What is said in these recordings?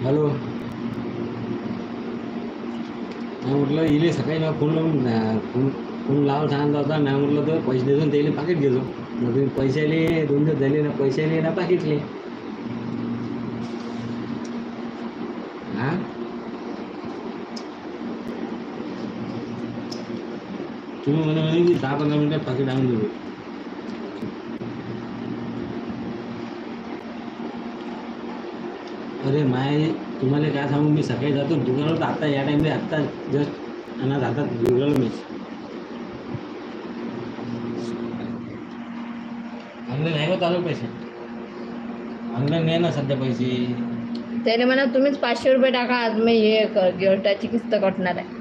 Hello मी म्हटलं इले सकाळी मला फोन लावून अं, फोन फोन लावून सांगितला होता मी म्हटलं तर पैसे देतो त्याला पाकिट घेतो मग तुम्ही पैशाले दोन दिवस झाले ना पैशाले ना पाकिटले हां तुम्ही म्हणे म्हणे की दहा पंधरा मिनिटात पाकिट आणून देऊ अरे माय तुम्हाला काय सांगू? मी सकाळी जातो दुकानावर तर आत्ता या टाईमला आत्ता जस्ट अनाथ हातात बिघडलो मी. ऑनलाईन आहे का चालू पैसे? ऑनलाईन नाही ना सध्या पैसे. त्याने म्हणा तुम्हीच पाचशे रुपये टाका आज मी हे गिरटाची किस्त कटणार आहे.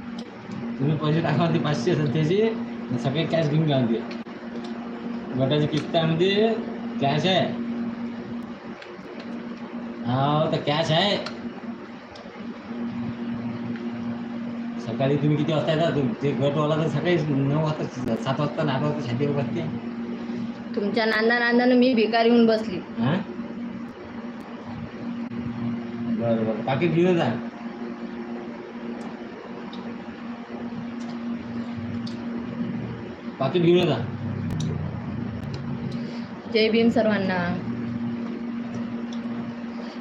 तुम्ही पैसे टाका ते पाचशे सध्याचे सगळे कॅश घेऊन घ्या ते गटाची किस्त आहे म्हणजे कॅश आहे. हा तर कॅश आहे. सकाळी तुम्ही किती वाजता येता? तुम- ते गटवाला तर सकाळी नऊ वाजता सात वाजता आठ वाजता छातीवर बसते. तुमच्या नांदा नांदानं मी भिकारी होऊन बसली. हां? बरं बरं. पाकिट घेऊन जा. पाकिट घेऊन जा. जय भीम सर्वांना.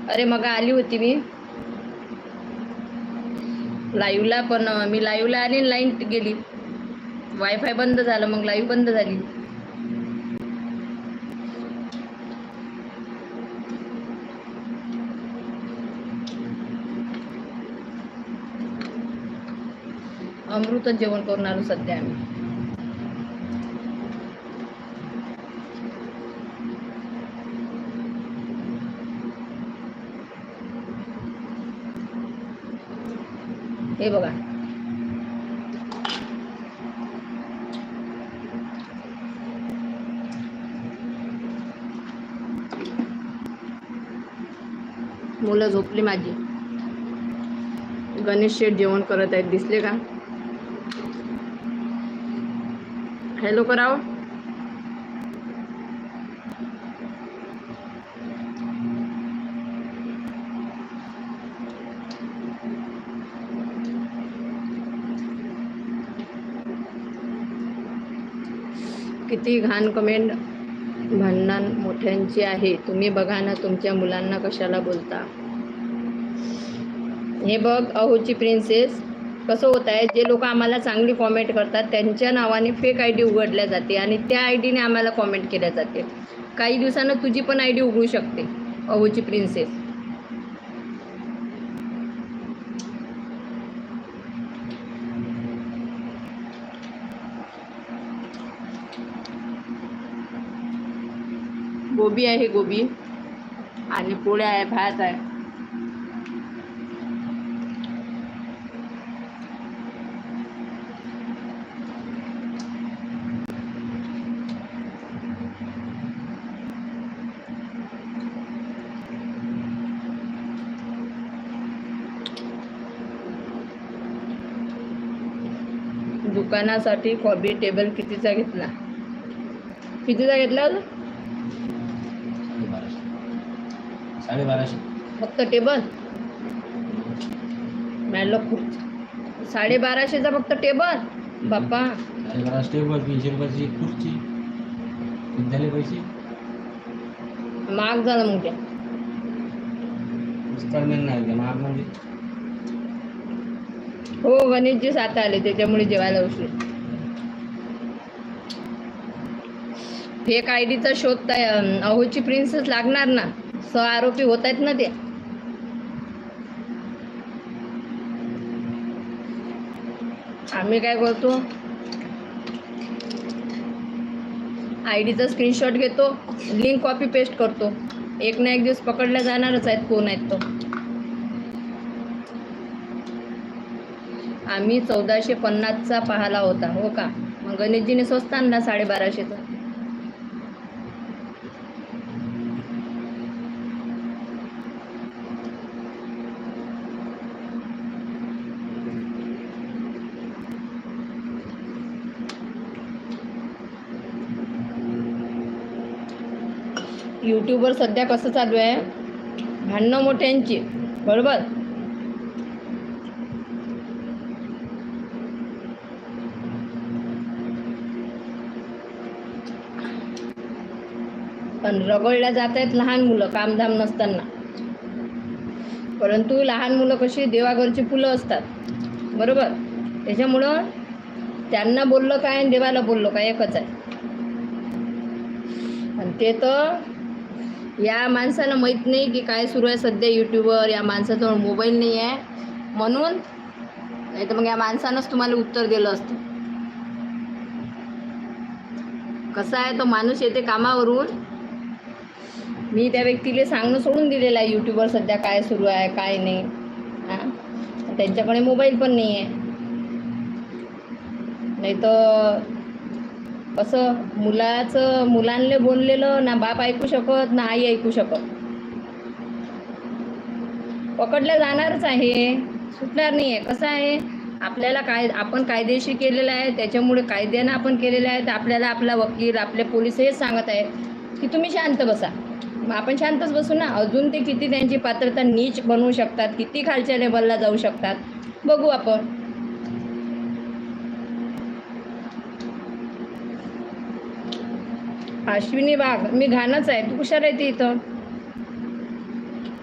अरे मग आली होती मी. लाईव्हला पण मी लाईव्हला आली लाईन गेली. वायफाय बंद झालं मग लाईव्ह बंद झाली. अमृतच जेवण करून आलो सध्या आम्ही. हे बघा. मुलं झोपली माझी. गणेश शेठ जेवण करत आहेत दिसले का? हॅलो कराव? किती घाण कमेंट भांडण मोठ्यांची आहे. तुम्ही बघा ना तुमच्या मुलांना कशाला बोलता. हे बघ अहोची प्रिन्सेस कसं होत आहे जे लोक आम्हाला चांगली कॉमेंट करतात त्यांच्या नावाने फेक आय डी उघडल्या जाते आणि त्या आय डीने आम्हाला कॉमेंट केल्या जाते. काही दिवसानं तुझी पण आय डी उघडू शकते अहोची प्रिन्सेस गोबी आहे गोबी. आणि पोळ्या आहे भात आहे. दुकानासाठी कॉबी टेबल कितीचा घेतला? कितीचा घेतला होता साडेबाराशे. फक्त टेबल? मॅडम खूप साडेबाराशेचा फक्त टेबल? बाप्पा. साडेबाराशे टेबल तीनशे रुपयाची खुर्ची. झाले पैसे? महाग झालं मग नाही महाग म्हणजे? हो गणेशजी साथ आले त्याच्यामुळे जेवायला उशीर. फेक आय डीचा शोध अहोची प्रिन्सेस लागणार ना? सह आरोपी होत आहेत ना ते. आम्ही काय करतो आय डीचा स्क्रीनशॉट घेतो लिंक कॉपी पेस्ट करतो. एक ना एक दिवस पकडल्या जाणारच आहेत कोण आहेत तो. आम्ही चौदाशे पन्नासचा पाहाला होता हो का? मग गणेशजीने स्वस्त आणला साडेबाराशेचा. यूट्यूबवर सध्या कसं चालू आहे? भांडणं मोठ्यांची. बरोबर? पण रगडल्या जात आहेत लहान मुलं कामधाम नसताना. परंतु लहान मुलं कशी देवाघरची फुलं असतात. बरोबर? त्याच्यामुळं त्यांना बोललं काय आणि देवाला बोललो काय एकच आहे. आणि ते तर या माणसाला माहीत नाही की काय सुरू आहे सध्या यूट्यूबवर या माणसाजवळ मोबाईल नाही आहे. म्हणून नाही तर मग या माणसानंच तुम्हाला उत्तर दिलं असतं. कसं आहे तो माणूस येते कामावरून? मी त्या व्यक्तीला सांगणं सोडून दिलेलं आहे यूट्यूबवर सध्या काय सुरू आहे काय नाही. हां? त्यांच्याकडे मोबाईल पण नाही आहे. नाही तर कसं मुलाचं मुलांले बोललेलं ना बाप ऐकू शकत ना आई ऐकू शकत. पकडल्या जाणारच आहे. सुटणार नाही आहे कसं आहे? आपल्याला काय आपण कायदेशीर केलेलं आहे. त्याच्यामुळे कायद्यानं आपण केलेलं आहे. तर आपल्याला आपला वकील आपले पोलीस हेच सांगत आहे की तुम्ही शांत बसा. मग आपण शांतच बसू ना? अजून ते किती त्यांची पात्रता नीच बनवू शकतात? किती खालच्या लेवलला जाऊ शकतात? बघू आपण. अश्विनी वाघ मी घाणच आहे. तू कशाला येते इथं?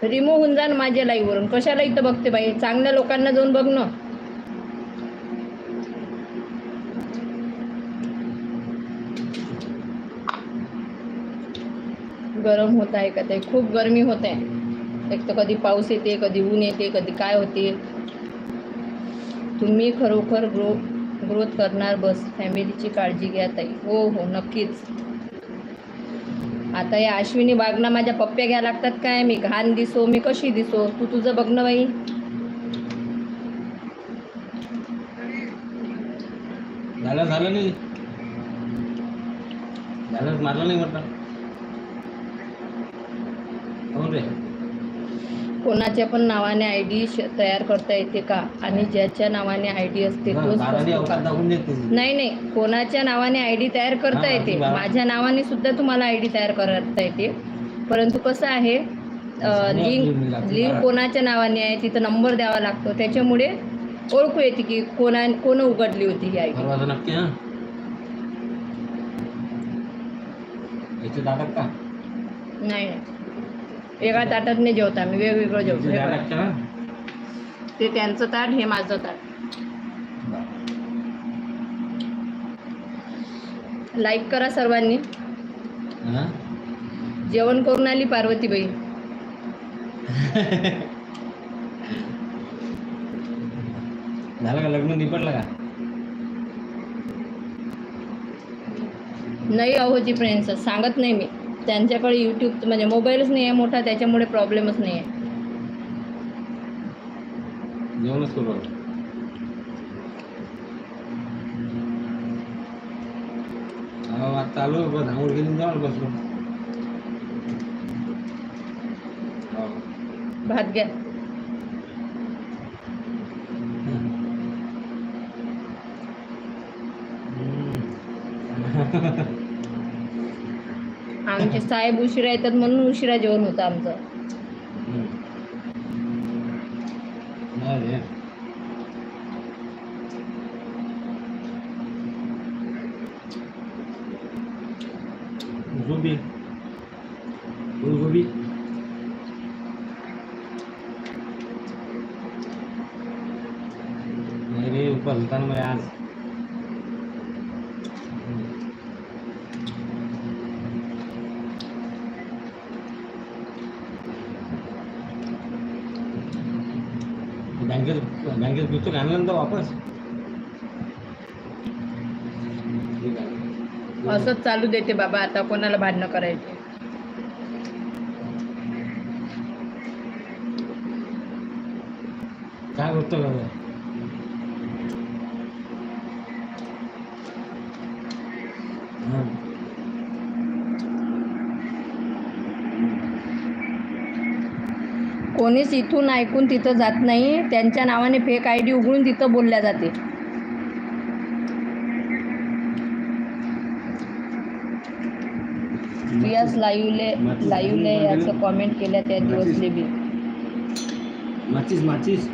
रिमूव्ह होऊन जा ना माझ्या लाईववरून कशाला इथं बघते बाई? चांगल्या लोकांना जाऊन बघ ना. गरम होत आहे का ते? खूप गरमी होत आहे. एक तर कधी पाऊस येते कधी ऊन येते कधी काय होते. तुम्ही खरोखर ग्रो ग्रोथ करणार बस. फॅमिलीची काळजी घ्या ताई. हो हो नक्कीच. आता या अश्विनी बागना माझ्या पप्प्या घ्या लागतात काय? मी घाण दिसो मी कशी दिसो? तू तुझं बघ ना बाई. झालं झालं नाही. झालं मारलं नाही म्हटलं हो रे कोणाच्या पण नावाने आय डी तयार करता येते का? आणि ज्याच्या नावाने आय डी असते तोच नाही नाही. कोणाच्या नावाने आय डी तयार करता येते? माझ्या नावाने सुद्धा तुम्हाला आय डी तयार करता येते. परंतु कसं आहे लिंक लिंक कोणाच्या नावाने आहे तिथं नंबर द्यावा लागतो. त्याच्यामुळे ओळखू येते की कोणा कोण उघडली होती ही आय डी. नाही. एका ताटात नाही जेवत आम्ही वेगवेगळं जेवतो. हे ते त्यांचं ताट हे माझं ताट. लाईक करा सर्वांनी? जेवण करून आली पार्वतीबाई. झालं का लग्न? निपटलं का? नाही अहोची फ्रेंड्स सांगत नाही मी. त्यांच्याकडे यूट्यूब म्हणजे मोबाईलच नाही आहे मोठा त्याच्यामुळे प्रॉब्लेमच नाही आहे. हो चालू जेवण बसलो हो. भात घ्या साहेब उशिरा येतात म्हणून उशिरा जेवण होतं आमचं हम्म. नाही रे. फुलगोबी फुलगोबी नाही रे उपास होता ना मला आज बँकेत बँकेत पुस्तक आणलं ना तो वापस. असंच चालू देते बाबा आता कोणाला भांडणं करायचे काय गोष्ट करतो कोणीच इथून ऐकून तिथं जात नाही. त्यांच्या नावाने फेक आय डी उघडून तिथं बोलल्या जाते. यस लाईव्हले लाईव्हले याचं कॉमेंट केल्या त्या दिवसले बी. माचीस माचीस.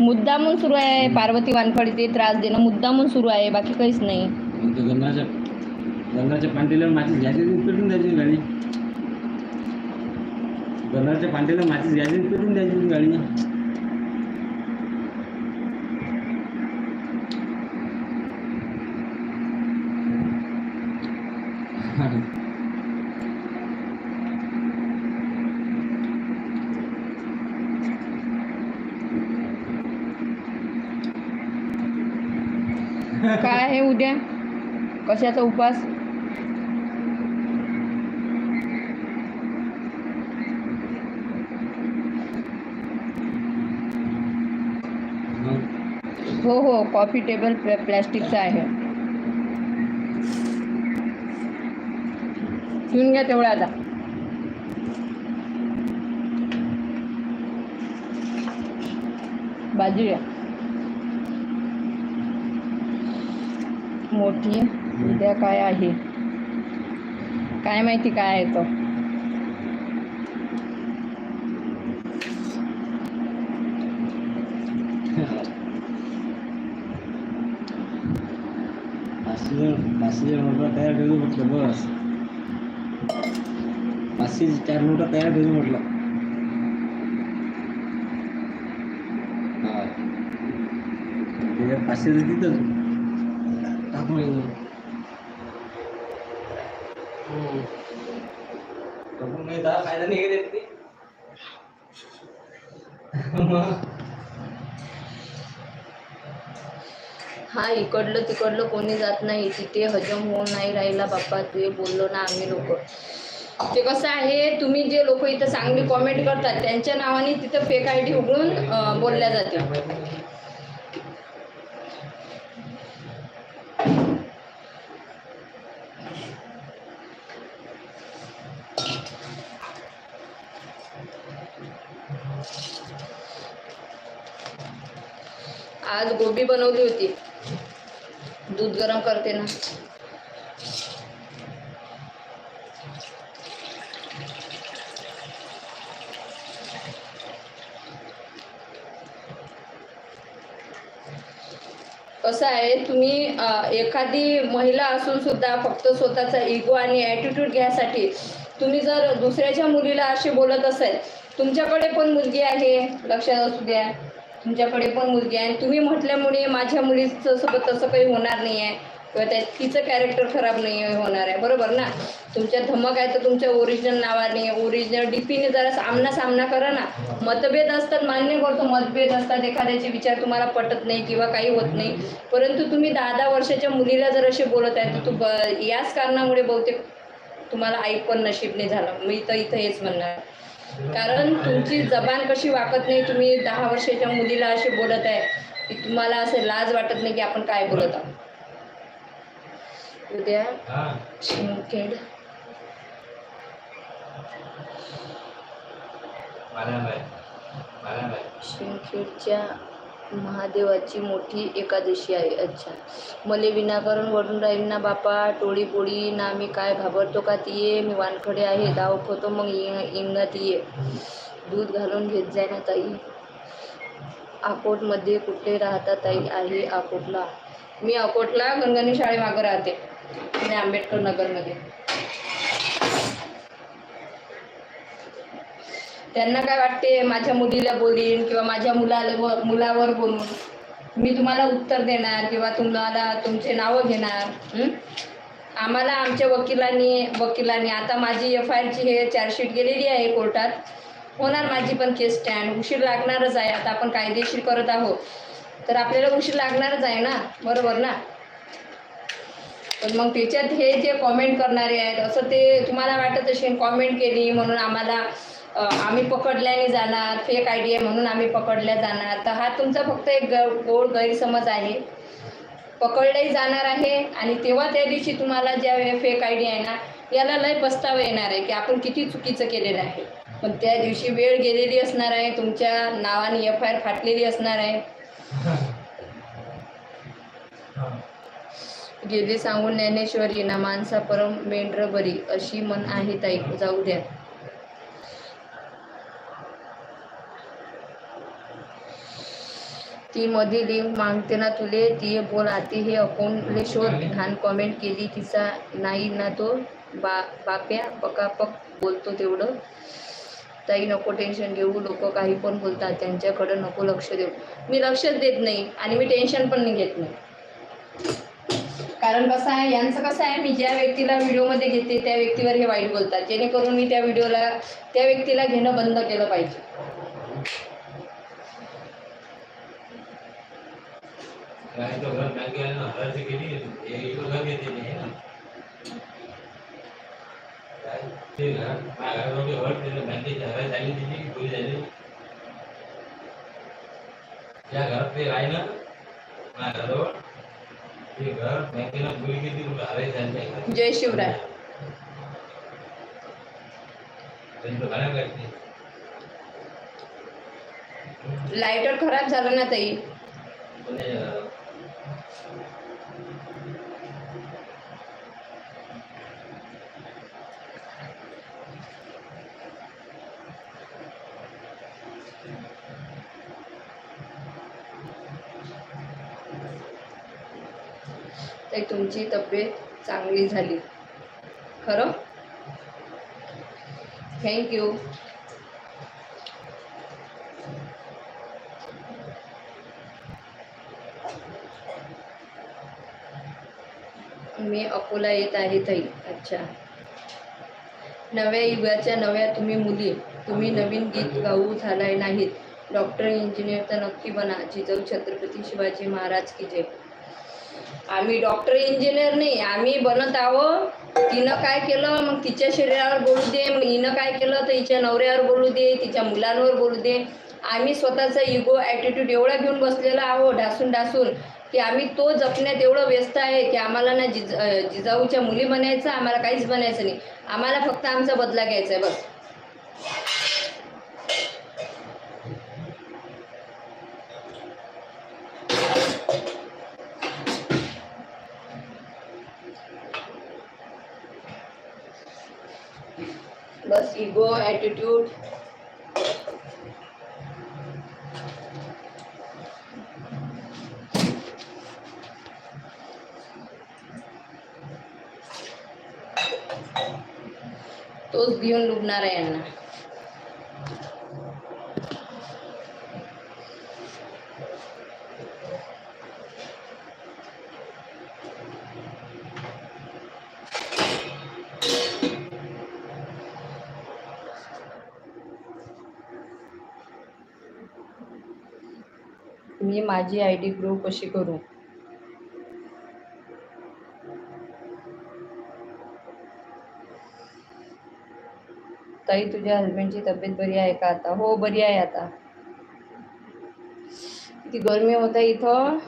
मुद्दामून सुरू आहे पार्वती वानखडीचे त्रास देणं. मुद्दामून सुरू आहे बाकी काहीच नाही. ते गंगाच्या गंगाच्या पांडीला माचीस घ्यायची पेटून द्यायची गंगाच्या पांडीला माचीस घ्यायची पेटून द्यायची गाडी काय आहे उद्या? कशाचा उपास? कॉफ़ी टेबल प्लॅ प्लॅस्टिकचा आहे. पिऊन घ्या तेवढा आता. बाजू मोठी उद्या काय आहे? काय माहिती काय आहे तो? पाचशे जण नोटा तयार ठेवू म्हटलं बस. पाचशे चार नोटा तयार ठेवू म्हटलं. हा. पाचशे तर तिथंच. टाकून. टाकून फायदा नाही घेत ते मग हा इकडलं तिकडलं कोणी जात नाही. तिथे हजम होऊन नाही राहिला बाप्पा. तू बोललो ना आम्ही लोक. ते कसं आहे तुम्ही जे लोक इथं चांगली कॉमेंट करतात त्यांच्या नावाने तिथं फेक आय डी उघडून बोलल्या जाते आज गोबी बनवली होती. दूध गरम करते ना. कसं आहे तुम्ही एखादी महिला असून सुद्धा फक्त स्वतःचा इगो आणि ॲटिट्यूड घ्यायसाठी तुम्ही जर दुसऱ्याच्या मुलीला असे बोलत असेल तुमच्याकडे पण मुलगी आहे? लक्षात असू द्या. तुमच्याकडे पण मुलगी आहे आणि तुम्ही म्हटल्यामुळे माझ्या मुलीचं सोबत तसं काही होणार नाही आहे किंवा त्या तिचं कॅरेक्टर खराब नाही होणार आहे. बरोबर ना? तुमच्या धमक आहे तर तुमच्या ओरिजिनल नावाने ओरिजिनल डीपीने जरा सामना सामना करा ना. मतभेद असतात मान्य करतो मतभेद असतात. एखाद्याचे विचार तुम्हाला पटत नाही किंवा काही होत नाही. परंतु तुम्ही दहा दहा वर्षाच्या मुलीला जर असे बोलत आहे तर तू ब- याच कारणामुळे बहुतेक तुम्हाला आई पण नशीब नाही झालं. मी तर इथं हेच म्हणणार. कारण तुमची जबान कशी वाकत नाही तुम्ही दहा वर्षाच्या मुलीला असे बोलत आहे की तुम्हाला असं लाज वाटत नाही की आपण काय बोलत आहोत. उद्या शिमखेड. शिमखेडच्या महादेवाची मोठी एकादशी आहे. अच्छा. मले विनाकारण वडून राहील ना बापा. टोळी पोळी ना मी काय घाबरतो का तिये? मी वानखडे आहे दाव खोतो मग इ- इंगात ये दूध घालून घेत जाय ना ताई. अकोटमध्ये कुठे राहता ताई आहे अकोटला मी अकोटला गणगणी शाळेमागं राहते. आणि आंबेडकर नगरमध्ये. त्यांना काय वाटते माझ्या मुलीला बोलीन किंवा माझ्या मुलाला व- मुलावर बोलून? मी तुम्हाला उत्तर देणार किंवा तुम्हाला तुमचे नावं घेणार आम्हाला आमच्या वकिलांनी वकिलांनी आता माझी एफ आय आरची हे चार्जशीट गेलेली आहे कोर्टात. होणार माझी पण केस स्टँड. उशीर लागणारच आहे. आता आपण कायदेशीर करत आहोत. तर आपल्याला उशीर लागणारच आहे ना? बरोबर ना? पण मग त्याच्यात हे जे कॉमेंट करणारे आहेत असं ते तुम्हाला वाटत असेल कॉमेंट केली म्हणून आम्हाला आम्ही पकडल्याने जाणार फेक आय डी आहे म्हणून आम्ही पकडल्या जाणार. तर हा तुमचा फक्त एक ग गोड गैरसमज आहे. पकडल्याही जाणार आहे आणि तेव्हा त्या दिवशी तुम्हाला ज्या फेक आय डी आहे ना याला लय पस्तावा येणार आहे की आपण किती चुकीचं केलेलं आहे. पण त्या दिवशी वेळ गेलेली असणार आहे तुमच्या नावाने एफ आय आर फाटलेली असणार आहे. गेली सांगून ज्ञानेश्वरी ना माणसा परम मेंढ्र बरी अशी मन आहे ताई. जाऊ द्या. ती मध्ये लिंक मागते ना तुले ती बोल आती हे अकाउंटले शोध. घाण कॉमेंट केली तिचा नाही ना तो बा बाप्या पकापक बोलतो तेवढं. ताई नको टेन्शन घेऊ लोक काही पण बोलतात त्यांच्याकडं नको लक्ष देऊ. मी लक्षच देत नाही आणि मी टेन्शन पण नाही घेत नाही. कारण कसं आहे यांचं कसं आहे मी ज्या व्यक्तीला व्हिडिओमध्ये घेते त्या व्यक्तीवर हे वाईट बोलतात. जेणेकरून मी त्या व्हिडिओला त्या व्यक्तीला घेणं बंद केलं पाहिजे. काय तो घर बँकेला ना हजारची गेली हे इकडं घर घेते नाही ना। काय ते घरात माझ्या घराजवळ घर त्याला बँकेची हराय झाली तिची की चोरी झाली त्या घरात ते राही ना? माझ्या घराजवळ ते घर बँकेला चोरी केली तुला हराय झाली आहे. जय शिवराय त्यांचं घरात काढते लायटर खराब झालं ना ताई ते तुमची तब्येत चांगली झाली. खरं? थँक्यू मी अकोला येत आहे ताई. अच्छा. नव्या युगाच्या नव्या तुम्ही मुली. तुम्ही नवीन गीत गाऊ झालाय नाहीत. डॉक्टर इंजिनियर तर नक्की बना. जिजाऊ छत्रपती शिवाजी महाराज की जय. आम्ही डॉक्टर इंजिनियर नाही. आम्ही बनत आहो. तिनं काय केलं? मग तिच्या शरीरावर बोलू दे. मग हिनं काय केलं? तर हिच्या नवऱ्यावर बोलू दे. तिच्या मुलांवर बोलू दे. आम्ही स्वतःचा इगो ॲटिट्यूड एवढा घेऊन बसलेला आहो ढासून ढासून की आम्ही तो जपण्यात एवढं व्यस्त आहे की आम्हाला ना जिज जिजाऊच्या मुली बनायचं आम्हाला काहीच बनायचं नाही. आम्हाला फक्त आमचा बदला घ्यायचा आहे बस. बस इगो ॲटिट्यूड तोच घेऊन डुबणार आहे यांना. मी माझी आय डी ग्रो कशी करू? ताई तुझ्या हस्बंडची तब्येत बरी आहे का आता? हो बरी आहे आता. किती गरमी होत आहे इथं.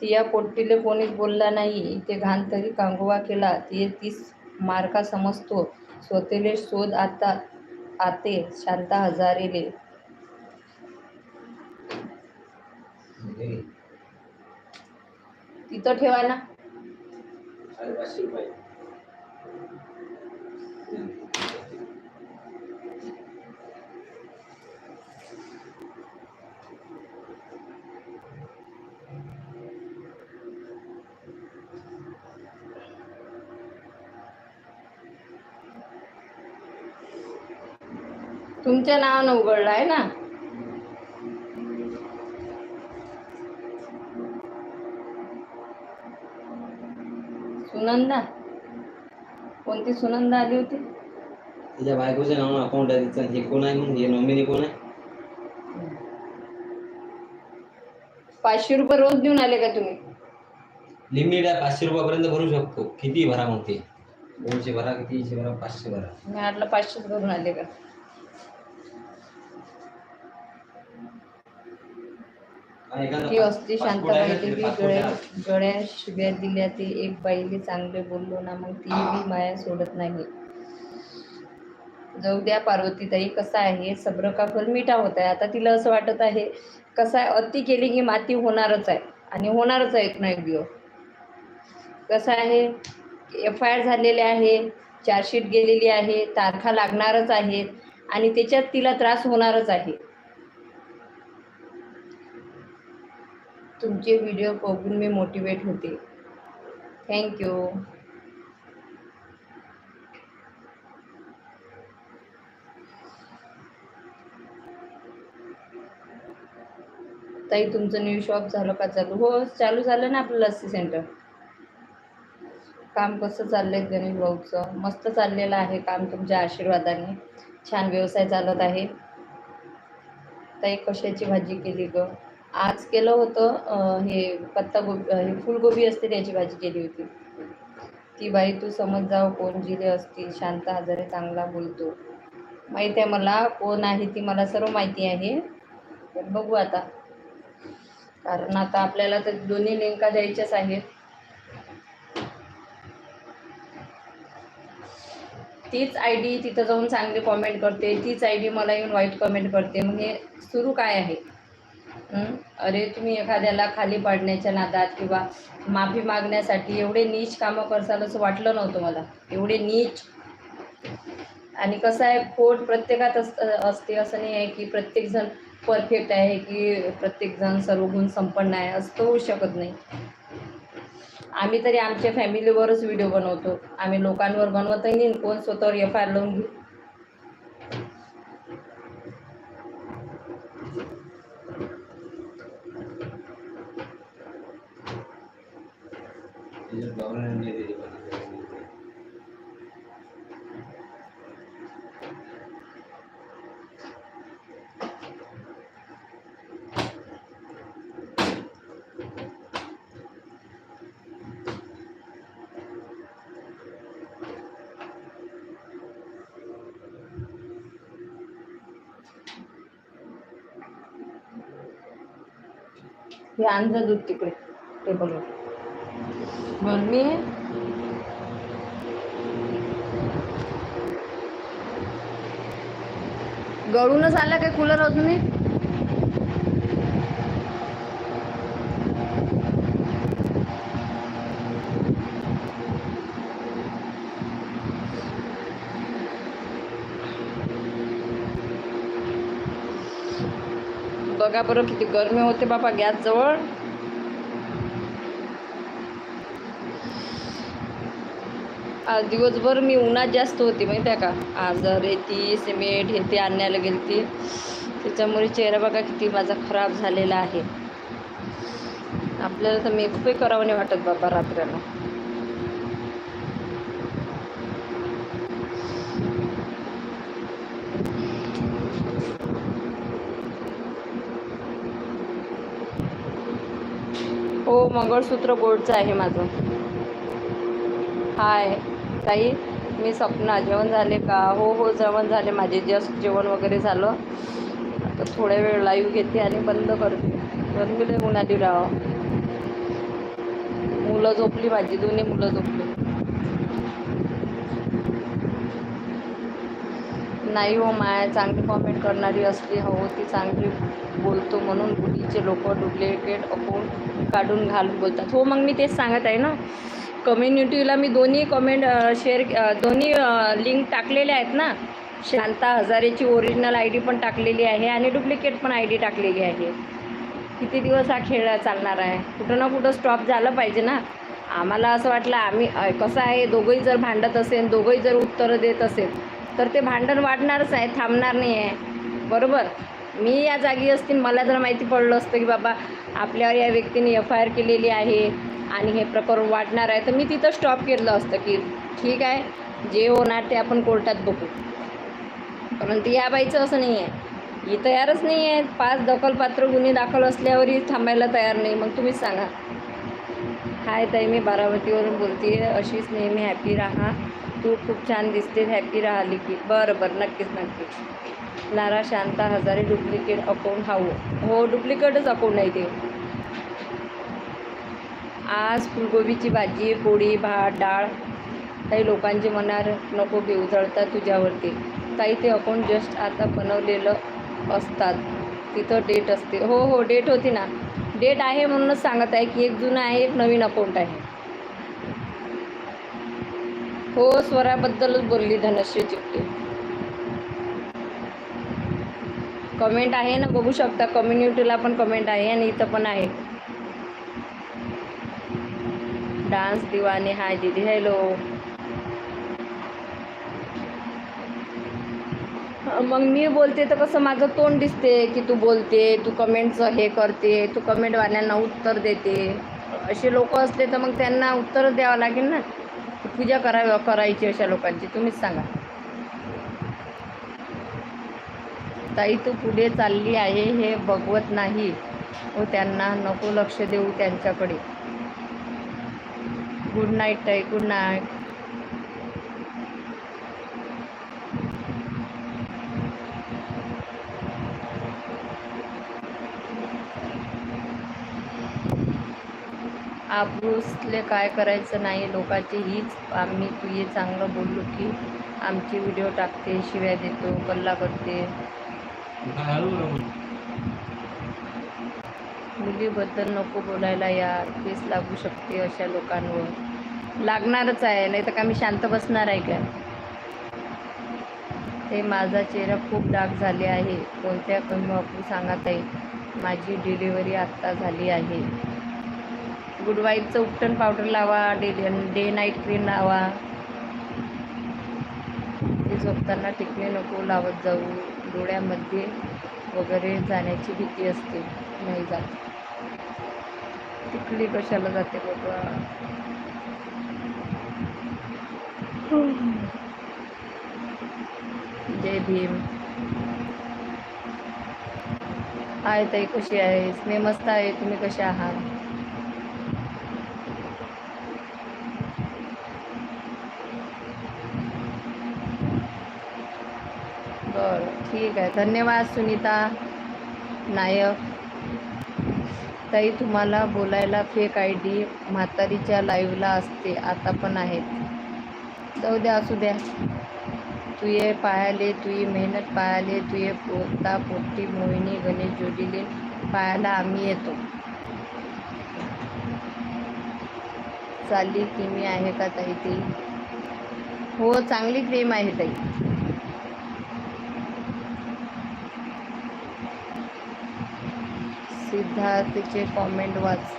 तिया पोट्टीले कोणीच बोलला नाही. इथे घाण तरी कांगोवा केला. ते तीस मार्का समजतो. स्वतःले शोध आता आते शांता हजारेले. तिथं ठेवा ना साडेपाचशे रुपये तुमच्या नावानं उघडलं आहे ना सुनंदा? कोणती सुनंदा आली होती? तिच्या बायकोच्या नावानं अकाउंट आहे तिचं. हे कोण आहे मग? हे नॉमिनी कोण आहे? पाचशे रुपये रोज देऊन आले का तुम्ही? लिमिट आहे. पाचशे रुपयापर्यंत भरू शकतो. किती भरा मग ते. दोनशे भरा किती तीनशे भरा पाचशे भरा. मी म्हटलं पाचशेच भरून आले का हा, एखादा ती असती शांत गळ्या आहे. गळ्या शिव्या दिल्या ते एक बाईले चांगले बोललो ना मग ती बी माया सोडत नाही. जाऊ द्या पार्वतीताई कसं आहे? सब्र का फल मिठा होत आहे? आता तिला असं वाटत आहे कसं आहे अति केली की माती होणारच आहे आणि होणारच आहे एक ना एक दिवस. कसं आहे? एफ आय आर झालेले आहे चार्जशीट गेलेली आहे तारखा लागणारच आहेत आणि त्याच्यात तिला त्रास होणारच आहे. तुमचे व्हिडिओ बघून मी मोटिवेट होते. थँक्यू ताई तुमचं न्यू शॉप झालं का चालू? हो चालू झालं ना आपलं लस्सी सेंटर काम कसं चाललंय गणेश भाऊचं? मस्त चाललेलं आहे काम तुमच्या आशीर्वादाने. छान व्यवसाय चालत आहे. ताई कशाची भाजी केली ग? आज केलं होतं हे पत्ता गोबी हे फुलगोबी असते त्याची भाजी केली होती. ती बाई तू समज जाव कोण जिरे असतील शांत हजारे चांगला बोलतो. माहिती आहे मला कोण आहे ती मला सर्व माहिती आहे. बघू आता. कारण आता आपल्याला तर दोन्ही लिंका द्यायच्याच आहेत. तीच आय डी तिथं जाऊन चांगली कॉमेंट करते तीच आय डी मला येऊन वाईट कमेंट करते. मग हे सुरू काय आहे? अरे तुम्ही एखाद्याला खाली पाडण्याच्या नादात किंवा माफी मागण्यासाठी एवढे नीच कामं करसाल असं वाटलं नव्हतं मला. एवढे नीच. आणि कसं आहे खोट प्रत्येकात अस असते असं नाही आहे की प्रत्येकजण परफेक्ट आहे की प्रत्येकजण सर्व गुण संपन्न आहे असं तर होऊ शकत नाही. आम्ही तरी आमच्या फॅमिलीवरच व्हिडिओ बनवतो. आम्ही लोकांवर बनवतही नाही कोण स्वतःवर एफ आय आर लावून घेऊ त्याच्यात गव्हर्नमेंट नाही दिली पाहिजे. हे आणलं दूध तिकडे टेबलवर मग मी गळूनच आला काय कूलर अजूनही बघा बरं किती गरमी होते बाबा गॅस जवळ आज दिवसभर मी उन्हात जास्त होती माहिती आहे का? आज रेती सिमेंट हे ते गेली गेलती. त्याच्यामुळे चेहरा बघा किती माझा खराब झालेला आहे. आपल्याला तर मेकअपही करावं नाही वाटत बाबा रात्रीला. हो मंगळसूत्र गोडचं आहे माझं. हाय. ताई मी स्वप्न जेवण झाले का? हो हो जेवण झाले. माझे जस्ट जेवण वगैरे झालं. आता थोड्या वेळ लाईव्ह घेते आणि बंद करते. बंद लय उन्हाळी राव. मुलं झोपली माझी दोन्ही मुलं झोपली. नाही हो माय चांगली कॉमेंट करणारी असली हो ती चांगली बोलतो म्हणून बुढीचे लोक डुप्लिकेट अकाउंट काढून घालून बोलतात. हो मग मी तेच सांगत आहे ना. कम्युनिटीला मी दोन्ही कमेंट शेअर दोन्ही लिंक टाकलेल्या आहेत ना. शांता हजारेची ओरिजिनल आय डी पण टाकलेली आहे आणि डुप्लिकेट पण आय डी टाकलेली आहे. किती दिवस हा खेळ चालणार आहे? कुठं ना कुठं स्टॉप झालं पाहिजे ना. आम्हाला असं वाटलं आम्ही कसं आहे दोघंही जर भांडत असेल दोघंही जर उत्तरं देत असेल तर ते भांडण वाढणारच आहे थांबणार नाही आहे. बरोबर? मी या जागी असतील मला जर माहिती पडलं असतं की बाबा आपल्यावर या व्यक्तीने एफ आय आर केलेली आहे आणि हे प्रकरण वाढणार आहे. तर मी तिथं स्टॉप केलं असतं की ठीक आहे जे होणार ते आपण कोर्टात बघू. परंतु या बाईचं असं नाही आहे. ही तयारच नाही आहे. पाच दखलपात्र गुन्हे दाखल असल्यावरही थांबायला तयार नाही. मग तुम्हीच सांगा. हाय ताई मी बारामतीवरून बोलते अशीच नेहमी हॅपी राहा. तू खूप छान दिसते हॅपी राहिली की. बरं बरं. नक्कीच नक्कीच. Lara Shanta Hazare duplicate account how. हो डुप्लिकेटच अकाउंट आहे ते. आज फुलगोबीची भाजी पोळी भात डाळ काही लोकांचे मनार नको घेऊ तुझ्यावरती. काही ते अकाउंट जस्ट आता बनवलेलं असतात. तिथं डेट असते. हो हो डेट होती ना. डेट आहे म्हणूनच सांगत आहे की एक जुनं आहे एक नवीन अकाउंट आहे. हो स्वराबद्दलच बोलली धनश्री चिपटे कमेंट आहे ना बघू शकता. कम्युनिटीला पण कमेंट आहे आणि इथं पण आहे. डान्स दिवाने. हाय दीदी हॅलो. मग मी बोलते तर कसं माझं तोंड दिसते की तू बोलते तू कमेंटचं हे करते तू कमेंटवाल्यांना उत्तर देते. असे लोक असले तर मग त्यांना उत्तर द्यावं लागेल ना? पूजा करावी करायची अशा लोकांची. तुम्हीच सांगा. ताई तू पुढे चालली आहे हे बघवत नाही. व त्यांना नको लक्ष देऊ त्यांच्याकडे. गुड नाईट ताई गुड नाईट आब्रूसले काय करायचं नाही लोकांची हीच आम्ही तुझे चांगलं बोललो की आमची व्हिडिओ टाकते शिव्या देतो कल्ला करते. मुलीबद्दल नको बोलायला यार. केस लागू शकते अशा लोकांवर. लागणारच आहे नाही तर का मी शांत बसणार आहे का ते माझा चेहरा खूप डाग झाले आहे. कोणत्या कमी वापरू सांगत आहे माझी डिलिव्हरी आत्ता झाली आहे. गुड वाईफचं उपटन पावडर लावा डे डे नाईट क्रीम लावा. ते झोपताना टिकणे नको लावत जाऊ. डोळ्यामध्ये वगैरे जाण्याची भीती असते. नाही जात. टिकली कशाला जाते बाबा? जय भीम. आहे ताई कशी आहेस? मी मस्त आहे. तुम्ही कसे आहात? बरं ठीक आहे. धन्यवाद सुनीता नायक. ताई तुम्हाला बोलायला फेक आय डी म्हातारीच्या लाईव्हला असते. आता पण आहेत. जाऊ द्या असू द्या. तुये पायाले तुई मेहनत पायाले तुये पोता पोटी मोहिनी गणेश जोडीले पायाला आम्ही येतो. चालली की मी आहे का ताई ती? हो चांगली क्रीम आहे ताई. सिद्धार्थचे कॉमेंट वाच.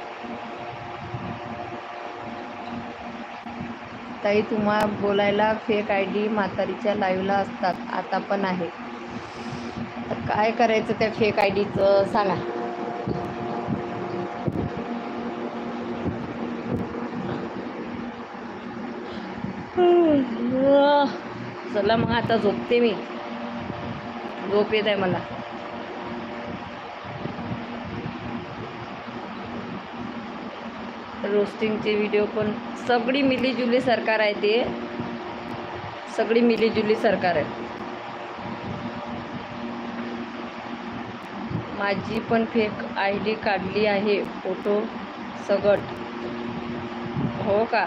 ताई तुम्हा बोलायला फेक आय डी म्हातारीच्या लाईव्हला असतात. आता पण आहे. तर काय करायचं त्या फेक आय डीचं सांगा. चला मग आता झोपते मी. झोप येत आहे मला. रोस्टिंगचे व्हिडिओ पण सगळी मिलीजुली सरकार आहे ते. सगळी मिलीजुली सरकार आहे. माझी पण फेक आय डी काढली आहे फोटो सगट हो का?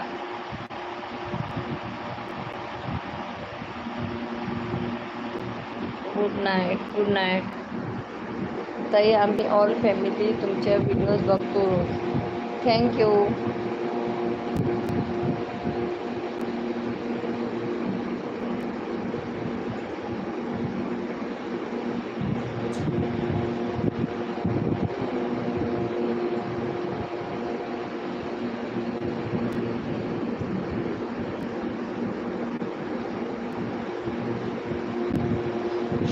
गुड नाईट गुड नाईट ताई आम्ही ऑल फॅमिली तुमच्या व्हिडिओज बघतो थँक्यू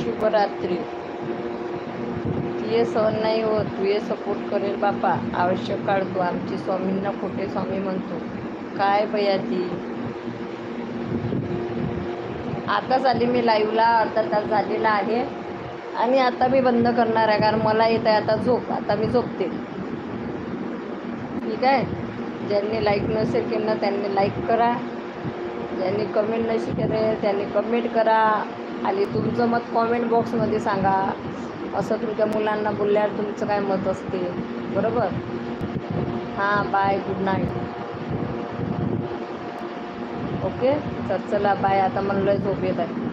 शुभरात्री तुझे सहन नाही होत तुझे सपोर्ट करेल बापा. आवश्यक काढतो आमची स्वामींना खोटे स्वामी म्हणतो. काय बया ती? आताच आली मी लाईव्हला अर्धा तास झालेला आहे. आणि आता मी बंद करणार आहे कारण मला येत आहे आता झोप. आता मी झोपते. ठीक आहे? ज्यांनी लाईक नसेल केलं त्यांनी लाईक करा. ज्यांनी कमेंट नशी केले त्यांनी कमेंट करा. आणि तुमचं मत कॉमेंट बॉक्समध्ये सांगा. असं तुमच्या मुलांना बोलल्यावर तुमचं काय मत असते? बरोबर? हां बाय गुड नाईट ओके तर चला बाय आता मला लय झोप येत आहे.